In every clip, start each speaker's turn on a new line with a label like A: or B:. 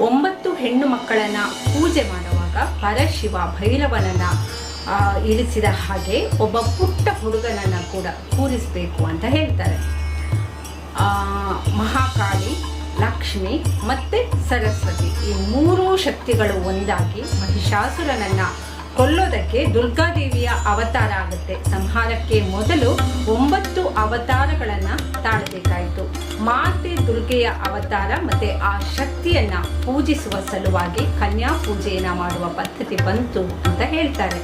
A: ಒಂಬತ್ತು ಹೆಣ್ಣು ಮಕ್ಕಳನ್ನ ಪೂಜೆ ಮಾಡುವಾಗ ಪರಶಿವ ಭೈರವನನ್ನ ಇಳಿಸಿದ ಹಾಗೆ ಒಬ್ಬ ಪುಟ್ಟ ಹುಡುಗನನ್ನ ಕೂಡ ಕೂರಿಸಬೇಕು ಅಂತ ಹೇಳ್ತಾರೆ. ಮಹಾಕಾಳಿ, ಲಕ್ಷ್ಮಿ ಮತ್ತೆ ಸರಸ್ವತಿ ಈ ಮೂರೂ ಶಕ್ತಿಗಳು ಒಂದಾಗಿ ಮಹಿಷಾಸುರನನ್ನ ಕೊಲ್ಲೋದಕ್ಕೆ ದುರ್ಗಾದೇವಿಯ ಅವತಾರ ಆಗುತ್ತೆ. ಸಂಹಾರಕ್ಕೆ ಮೊದಲು ಒಂಬತ್ತು ಅವತಾರಗಳನ್ನ ತಾಳಬೇಕಾಯಿತು. ಮಾತೆ ದುರ್ಗೆಯ ಅವತಾರ ಮತ್ತೆ ಆ ಶಕ್ತಿಯನ್ನ ಪೂಜಿಸುವ ಸಲುವಾಗಿ ಕನ್ಯಾ ಪೂಜೆಯನ್ನ ಮಾಡುವ ಪದ್ಧತಿ ಬಂತು ಅಂತ ಹೇಳ್ತಾರೆ.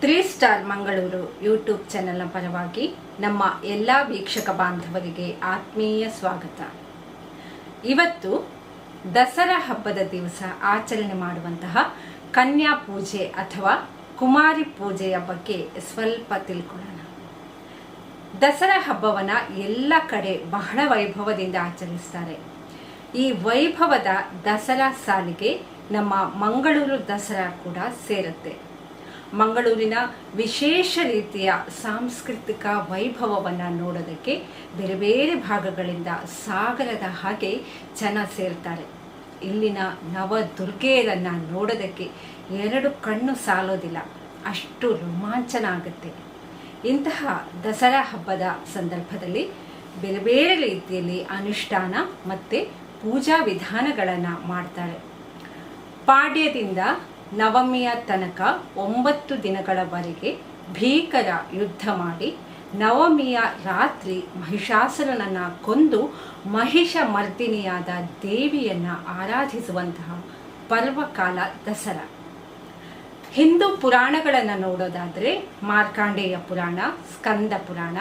A: ತ್ರೀ ಸ್ಟಾರ್ ಮಂಗಳೂರು ಯೂಟ್ಯೂಬ್ ಚಾನೆಲ್ನ ಪರವಾಗಿ ನಮ್ಮ ಎಲ್ಲ ವೀಕ್ಷಕ ಬಾಂಧವರಿಗೆ ಆತ್ಮೀಯ ಸ್ವಾಗತ. ಇವತ್ತು ದಸರಾ ಹಬ್ಬದ ದಿವಸ ಆಚರಣೆ ಮಾಡುವಂತಹ ಕನ್ಯಾ ಪೂಜೆ ಅಥವಾ ಕುಮಾರಿ ಪೂಜೆಯ ಬಗ್ಗೆ ಸ್ವಲ್ಪ ತಿಳ್ಕೊಳ್ಳೋಣ. ದಸರಾ ಹಬ್ಬವನ್ನ ಎಲ್ಲ ಕಡೆ ಬಹಳ ವೈಭವದಿಂದ ಆಚರಿಸ್ತಾರೆ. ಈ ವೈಭವದ ದಸರಾ ಸಾಲಿಗೆ ನಮ್ಮ ಮಂಗಳೂರು ದಸರಾ ಕೂಡ ಸೇರುತ್ತೆ. ಮಂಗಳೂರಿನ ವಿಶೇಷ ರೀತಿಯ ಸಾಂಸ್ಕೃತಿಕ ವೈಭವವನ್ನು ನೋಡೋದಕ್ಕೆ ಬೇರೆ ಬೇರೆ ಭಾಗಗಳಿಂದ ಸಾಗರದ ಹಾಗೆ ಜನ ಸೇರ್ತಾರೆ. ಇಲ್ಲಿನ ನವ ದುರ್ಗೆಯರನ್ನು ನೋಡೋದಕ್ಕೆ ಎರಡು ಕಣ್ಣು ಸಾಲೋದಿಲ್ಲ. ಅಷ್ಟು ರೋಮಾಂಚನ ಆಗುತ್ತೆ ಇಂತಹ ದಸರಾ ಹಬ್ಬದ ಸಂದರ್ಭದಲ್ಲಿ ಬೇರೆ ಬೇರೆ ರೀತಿಯಲ್ಲಿ ಅನುಷ್ಠಾನ ಮತ್ತು ಪೂಜಾ ವಿಧಾನಗಳನ್ನು ಮಾಡ್ತಾರೆ. ಪಾಡ್ಯದಿಂದ ನವಮಿಯ ತನಕ ಒಂಬತ್ತು ದಿನಗಳವರೆಗೆ ಭೀಕರ ಯುದ್ಧ ಮಾಡಿ ನವಮಿಯ ರಾತ್ರಿ ಮಹಿಷಾಸುರನನ್ನ ಕೊಂದು ಮಹಿಷ ಮರ್ದಿನಿಯಾದ ದೇವಿಯನ್ನ ಆರಾಧಿಸುವಂತಹ ಪರ್ವಕಾಲ ದಸರಾ. ಹಿಂದೂ ಪುರಾಣಗಳನ್ನು ನೋಡೋದಾದರೆ ಮಾರ್ಕಾಂಡೇಯ ಪುರಾಣ, ಸ್ಕಂದ ಪುರಾಣ,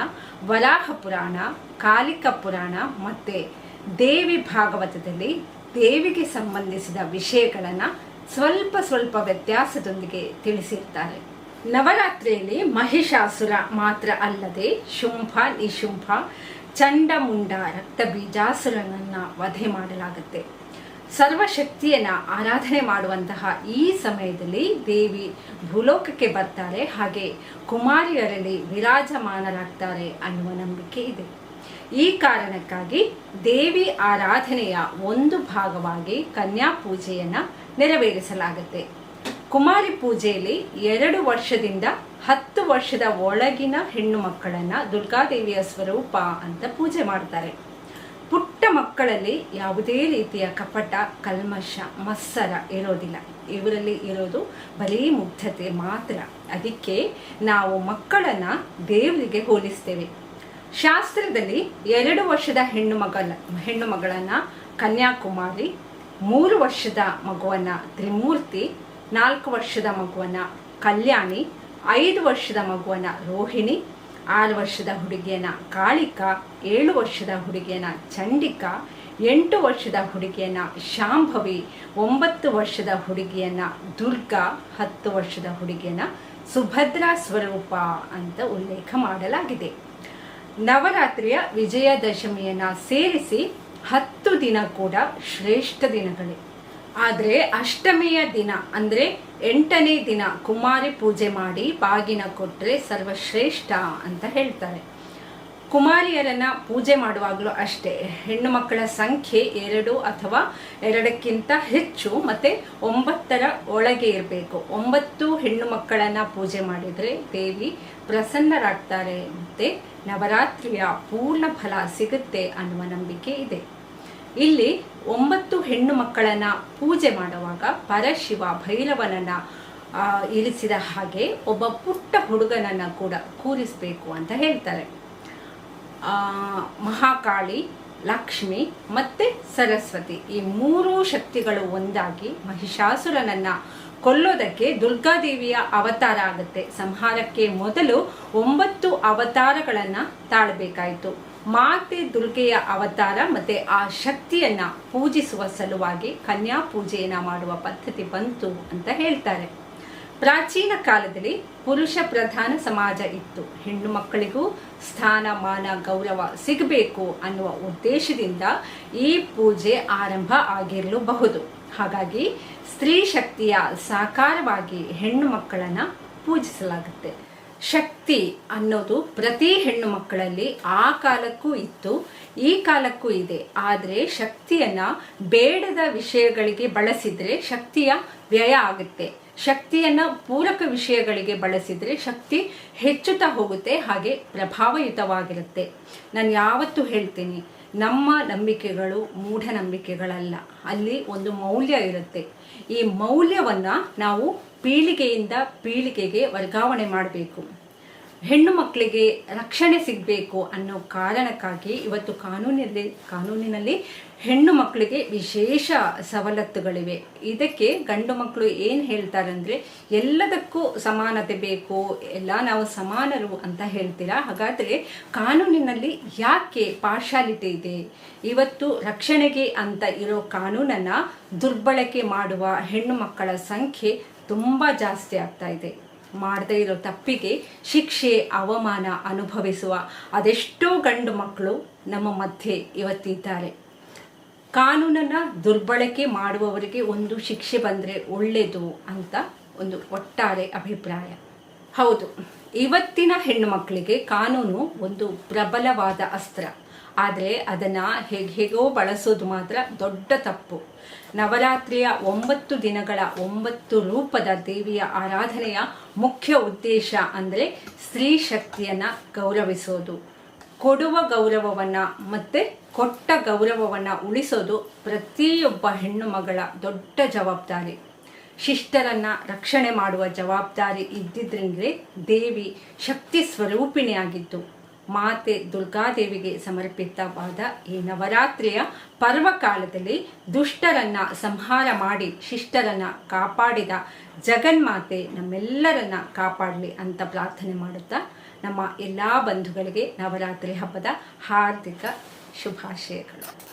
A: ವರಾಹ ಪುರಾಣ, ಕಾಲಿಕ ಪುರಾಣ ಮತ್ತು ದೇವಿ ಭಾಗವತದಲ್ಲಿ ದೇವಿಗೆ ಸಂಬಂಧಿಸಿದ ವಿಷಯಗಳನ್ನು ಸ್ವಲ್ಪ ಸ್ವಲ್ಪ ವ್ಯತ್ಯಾಸದೊಂದಿಗೆ ತಿಳಿಸಿರ್ತಾರೆ. ನವರಾತ್ರಿಯಲ್ಲಿ ಮಹಿಷಾಸುರ ಮಾತ್ರ ಅಲ್ಲದೆ ಶುಂಭ, ನಿಶುಂಭ, ಚಂಡಮುಂಡ ರಕ್ತ ಬೀಜಾಸುರನನ್ನ ವಧೆ ಮಾಡಲಾಗುತ್ತೆ. ಸರ್ವಶಕ್ತಿಯನ್ನ ಆರಾಧನೆ ಮಾಡುವಂತಹ ಈ ಸಮಯದಲ್ಲಿ ದೇವಿ ಭೂಲೋಕಕ್ಕೆ ಬರ್ತಾರೆ. ಹಾಗೆ ಕುಮಾರಿಯರಲ್ಲಿ ವಿರಾಜಮಾನರಾಗ್ತಾರೆ ಅನ್ನುವ ನಂಬಿಕೆ ಇದೆ. ಈ ಕಾರಣಕ್ಕಾಗಿ ದೇವಿ ಆರಾಧನೆಯ ಒಂದು ಭಾಗವಾಗಿ ಕನ್ಯಾ ಪೂಜೆಯನ್ನ ನೆರವೇರಿಸಲಾಗುತ್ತೆ. ಕುಮಾರಿ ಪೂಜೆಯಲ್ಲಿ ಎರಡು ವರ್ಷದಿಂದ ಹತ್ತು ವರ್ಷದ ಒಳಗಿನ ಹೆಣ್ಣು ಮಕ್ಕಳನ್ನ ದುರ್ಗಾದೇವಿಯ ಸ್ವರೂಪ ಅಂತ ಪೂಜೆ ಮಾಡ್ತಾರೆ. ಪುಟ್ಟ ಮಕ್ಕಳಲ್ಲಿ ಯಾವುದೇ ರೀತಿಯ ಕಪಟ, ಕಲ್ಮಶ ಮತ್ಸರ ಇರೋದಿಲ್ಲ. ಇವರಲ್ಲಿ ಇರೋದು ಬರೀ ಮುಗ್ಧತೆ ಮಾತ್ರ. ಅದಕ್ಕೆ ನಾವು ಮಕ್ಕಳನ್ನ ದೇವರಿಗೆ ಹೋಲಿಸ್ತೇವೆ. ಶಾಸ್ತ್ರದಲ್ಲಿ ಎರಡು ವರ್ಷದ ಹೆಣ್ಣು ಮಗಲ ಹೆಣ್ಣು ಮಗಳನ್ನ ಕನ್ಯಾಕುಮಾರಿ, ಮೂರು ವರ್ಷದ ಮಗುವನ್ನ ತ್ರಿಮೂರ್ತಿ ನಾಲ್ಕು ವರ್ಷದ ಮಗುವನ್ನ ಕಲ್ಯಾಣಿ, ಐದು ವರ್ಷದ ಮಗುವನ್ನ ರೋಹಿಣಿ, ಆರು ವರ್ಷದ ಹುಡುಗಿಯನ ಕಾಳಿಕ, ಏಳು ವರ್ಷದ ಹುಡುಗಿಯನ ಚಂಡಿಕಾ, ಎಂಟು ವರ್ಷದ ಹುಡುಗಿಯನ್ನ ಶಾಂಭವಿ, ಒಂಬತ್ತು ವರ್ಷದ ಹುಡುಗಿಯನ್ನ ದುರ್ಗಾ, ಹತ್ತು ವರ್ಷದ ಹುಡುಗಿಯನ್ನ ಸುಭದ್ರಾ ಸ್ವರೂಪ ಅಂತ ಉಲ್ಲೇಖ ಮಾಡಲಾಗಿದೆ. ನವರಾತ್ರಿಯ ವಿಜಯದಶಮಿಯನ್ನ ಸೇರಿಸಿ ಹತ್ತು ದಿನ ಕೂಡ ಶ್ರೇಷ್ಠ ದಿನಗಳೇ ಆದರೆ ಅಷ್ಟಮಿಯ ದಿನ ಅಂದರೆ ಎಂಟನೇ ದಿನ ಕುಮಾರಿ ಪೂಜೆ ಮಾಡಿ ಬಾಗಿನ ಕೊಟ್ಟರೆ ಸರ್ವಶ್ರೇಷ್ಠ ಅಂತ ಹೇಳ್ತಾರೆ. ಕುಮಾರಿಯರನ್ನು ಪೂಜೆ ಮಾಡುವಾಗಲೂ ಅಷ್ಟೇ. ಹೆಣ್ಣು ಮಕ್ಕಳ ಸಂಖ್ಯೆ ಎರಡು ಅಥವಾ ಎರಡಕ್ಕಿಂತ ಹೆಚ್ಚು, ಮತ್ತು ಒಂಬತ್ತರ ಒಳಗೆ ಇರಬೇಕು. ಒಂಬತ್ತು ಹೆಣ್ಣು ಮಕ್ಕಳನ್ನು ಪೂಜೆ ಮಾಡಿದರೆ ದೇವಿ ಪ್ರಸನ್ನರಾಗ್ತಾರೆ, ಮತ್ತು ನವರಾತ್ರಿಯ ಪೂರ್ಣ ಫಲ ಸಿಗುತ್ತೆ ಅನ್ನುವ ನಂಬಿಕೆ ಇದೆ. ಇಲ್ಲಿ ಒಂಬತ್ತು ಹೆಣ್ಣು ಮಕ್ಕಳನ್ನ ಪೂಜೆ ಮಾಡುವಾಗ ಪರಶಿವ ಭೈರವನನ್ನ ಇಳಿಸಿದ ಹಾಗೆ ಒಬ್ಬ ಪುಟ್ಟ ಹುಡುಗನನ್ನ ಕೂಡ ಕೂರಿಸಬೇಕು ಅಂತ ಹೇಳ್ತಾರೆ. ಮಹಾಕಾಳಿ, ಲಕ್ಷ್ಮಿ ಮತ್ತೆ ಸರಸ್ವತಿ ಈ ಮೂರೂ ಶಕ್ತಿಗಳು ಒಂದಾಗಿ ಮಹಿಷಾಸುರನನ್ನ ಕೊಲ್ಲೋದಕ್ಕೆ ದುರ್ಗಾದೇವಿಯ ಅವತಾರ ಆಗುತ್ತೆ. ಸಂಹಾರಕ್ಕೆ ಮೊದಲು ಒಂಬತ್ತು ಅವತಾರಗಳನ್ನ ತಾಳಬೇಕಾಯಿತು. ಮಾತೆ ದುರ್ಗೆಯ ಅವತಾರ ಮತ್ತೆ ಆ ಶಕ್ತಿಯನ್ನ ಪೂಜಿಸುವ ಸಲುವಾಗಿ ಕನ್ಯಾ ಪೂಜೆಯನ್ನು ಮಾಡುವ ಪದ್ಧತಿ ಬಂತು ಅಂತ ಹೇಳ್ತಾರೆ. ಪ್ರಾಚೀನ ಕಾಲದಲ್ಲಿ ಪುರುಷ ಪ್ರಧಾನ ಸಮಾಜ ಇತ್ತು. ಹೆಣ್ಣು ಮಕ್ಕಳಿಗೂ ಸ್ಥಾನಮಾನ ಗೌರವ ಸಿಗಬೇಕು ಅನ್ನುವ ಉದ್ದೇಶದಿಂದ ಈ ಪೂಜೆ ಆರಂಭ ಆಗಿರಲೂಬಹುದು. ಹಾಗಾಗಿ ಸ್ತ್ರೀ ಶಕ್ತಿಯ ಸಾಕಾರವಾಗಿ ಹೆಣ್ಣು ಮಕ್ಕಳನ್ನ ಪೂಜಿಸಲಾಗುತ್ತೆ. ಶಕ್ತಿ ಅನ್ನೋದು ಪ್ರತಿ ಹೆಣ್ಣು ಮಕ್ಕಳಲ್ಲಿ ಆ ಕಾಲಕ್ಕೂ ಇತ್ತು, ಈ ಕಾಲಕ್ಕೂ ಇದೆ. ಆದರೆ ಶಕ್ತಿಯನ್ನ ಬೇಡದ ವಿಷಯಗಳಿಗೆ ಬಳಸಿದ್ರೆ ಶಕ್ತಿಯ ವ್ಯಯ ಆಗುತ್ತೆ. ಶಕ್ತಿಯನ್ನ ಪೂರಕ ವಿಷಯಗಳಿಗೆ ಬಳಸಿದ್ರೆ ಶಕ್ತಿ ಹೆಚ್ಚುತ್ತಾ ಹೋಗುತ್ತೆ, ಹಾಗೆ ಪ್ರಭಾವಯುತವಾಗಿರುತ್ತೆ. ನಾನು ಯಾವತ್ತೂ ಹೇಳ್ತೀನಿ ನಮ್ಮ ನಂಬಿಕೆಗಳು ಮೂಢನಂಬಿಕೆಗಳಲ್ಲ. ಅಲ್ಲಿ ಒಂದು ಮೌಲ್ಯ ಇರುತ್ತೆ. ಈ ಮೌಲ್ಯವನ್ನು ನಾವು ಪೀಳಿಗೆಯಿಂದ ಪೀಳಿಗೆಗೆ ವರ್ಗಾವಣೆ ಮಾಡಬೇಕು. ಹೆಣ್ಣು ಮಕ್ಕಳಿಗೆ ರಕ್ಷಣೆ ಸಿಗಬೇಕು ಅನ್ನೋ ಕಾರಣಕ್ಕಾಗಿ ಇವತ್ತು ಕಾನೂನಿನಲ್ಲಿ ಕಾನೂನಿನಲ್ಲಿ ಹೆಣ್ಣು ಮಕ್ಕಳಿಗೆ ವಿಶೇಷ ಸವಲತ್ತುಗಳಿವೆ. ಇದಕ್ಕೆ ಗಂಡು ಮಕ್ಕಳು ಏನು ಹೇಳ್ತಾರಂದ್ರೆ, ಎಲ್ಲದಕ್ಕೂ ಸಮಾನತೆ ಬೇಕು, ಎಲ್ಲ ನಾವು ಸಮಾನರು ಅಂತ ಹೇಳ್ತೀರಾ? ಹಾಗಾದರೆ ಕಾನೂನಿನಲ್ಲಿ ಯಾಕೆ ಪಾರ್ಶಾಲಿಟಿ ಇದೆ? ಇವತ್ತು ರಕ್ಷಣೆಗೆ ಅಂತ ಇರೋ ಕಾನೂನನ್ನು ದುರ್ಬಳಕೆ ಮಾಡುವ ಹೆಣ್ಣು ಮಕ್ಕಳ ಸಂಖ್ಯೆ ತುಂಬ ಜಾಸ್ತಿ ಆಗ್ತಾ ಇದೆ. ಮಾಡದೇ ಇರೋ ತಪ್ಪಿಗೆ ಶಿಕ್ಷೆ, ಅವಮಾನ ಅನುಭವಿಸುವ ಅದೆಷ್ಟೋ ಗಂಡು ಮಕ್ಕಳು ನಮ್ಮ ಮಧ್ಯೆ ಇವತ್ತಿದ್ದಾರೆ. ಕಾನೂನನ್ನು ದುರ್ಬಳಕೆ ಮಾಡುವವರಿಗೆ ಒಂದು ಶಿಕ್ಷೆ ಬಂದರೆ ಒಳ್ಳೆಯದು ಅಂತ ಒಂದು ಒಟ್ಟಾರೆ ಅಭಿಪ್ರಾಯ. ಹೌದು. ಇವತ್ತಿನ ಹೆಣ್ಣು ಮಕ್ಕಳಿಗೆ ಕಾನೂನು ಒಂದು ಪ್ರಬಲವಾದ ಅಸ್ತ್ರ. ಆದರೆ ಅದನ್ನು ಹೇಗೆ ಹೇಗೋ ಬಳಸೋದು ಮಾತ್ರ ದೊಡ್ಡ ತಪ್ಪು. ನವರಾತ್ರಿಯ ಒಂಬತ್ತು ದಿನಗಳ ಒಂಬತ್ತು ರೂಪದ ದೇವಿಯ ಆರಾಧನೆಯ ಮುಖ್ಯ ಉದ್ದೇಶ ಅಂದರೆ ಸ್ತ್ರೀ ಶಕ್ತಿಯನ್ನು ಗೌರವಿಸೋದು. ಕೊಡುವ ಗೌರವವನ್ನು ಮತ್ತು ಕೊಟ್ಟ ಗೌರವವನ್ನು ಉಳಿಸೋದು ಪ್ರತಿಯೊಬ್ಬ ಹೆಣ್ಣು ಮಗಳ ದೊಡ್ಡ ಜವಾಬ್ದಾರಿ. ಶಿಷ್ಟರನ್ನ ರಕ್ಷಣೆ ಮಾಡುವ ಜವಾಬ್ದಾರಿ ಇದ್ದಿದ್ರಿಂದ್ರೆ ದೇವಿ ಶಕ್ತಿ ಸ್ವರೂಪಿಣಿಯಾಗಿದ್ದು. ಮಾತೆ ದುರ್ಗಾದೇವಿಗೆ ಸಮರ್ಪಿತವಾದ ಈ ನವರಾತ್ರಿಯ ಪರ್ವಕಾಲದಲ್ಲಿ ದುಷ್ಟರನ್ನ ಸಂಹಾರ ಮಾಡಿ ಶಿಷ್ಟರನ್ನ ಕಾಪಾಡಿದ ಜಗನ್ಮಾತೆ ನಮ್ಮೆಲ್ಲರನ್ನ ಕಾಪಾಡಲಿ ಅಂತ ಪ್ರಾರ್ಥನೆ ಮಾಡುತ್ತಾ ನಮ್ಮ ಎಲ್ಲ ಬಂಧುಗಳಿಗೆ ನವರಾತ್ರಿ ಹಬ್ಬದ ಹಾರ್ದಿಕ ಶುಭಾಶಯಗಳು.